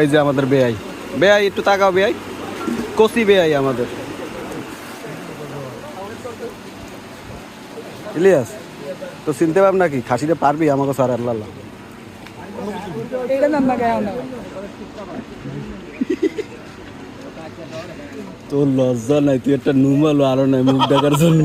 এই যে আমাদের বেআই। বেআই, একটু তাকাও বেআই। কচি বেআই আমাদের। ইলিয়াস, তো চিনতে পারব নাকি? খাসিতে পারবি? আমাকে স্যার আল্লাহ। তোর লজ্জা নাই, তুই একটা নুমালো আরও নাই মুখ দেখার জন্য।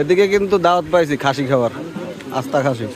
এদিকে কিন্তু দাওয়াত পাইছি খাসি খাবার আস্তা খাসি।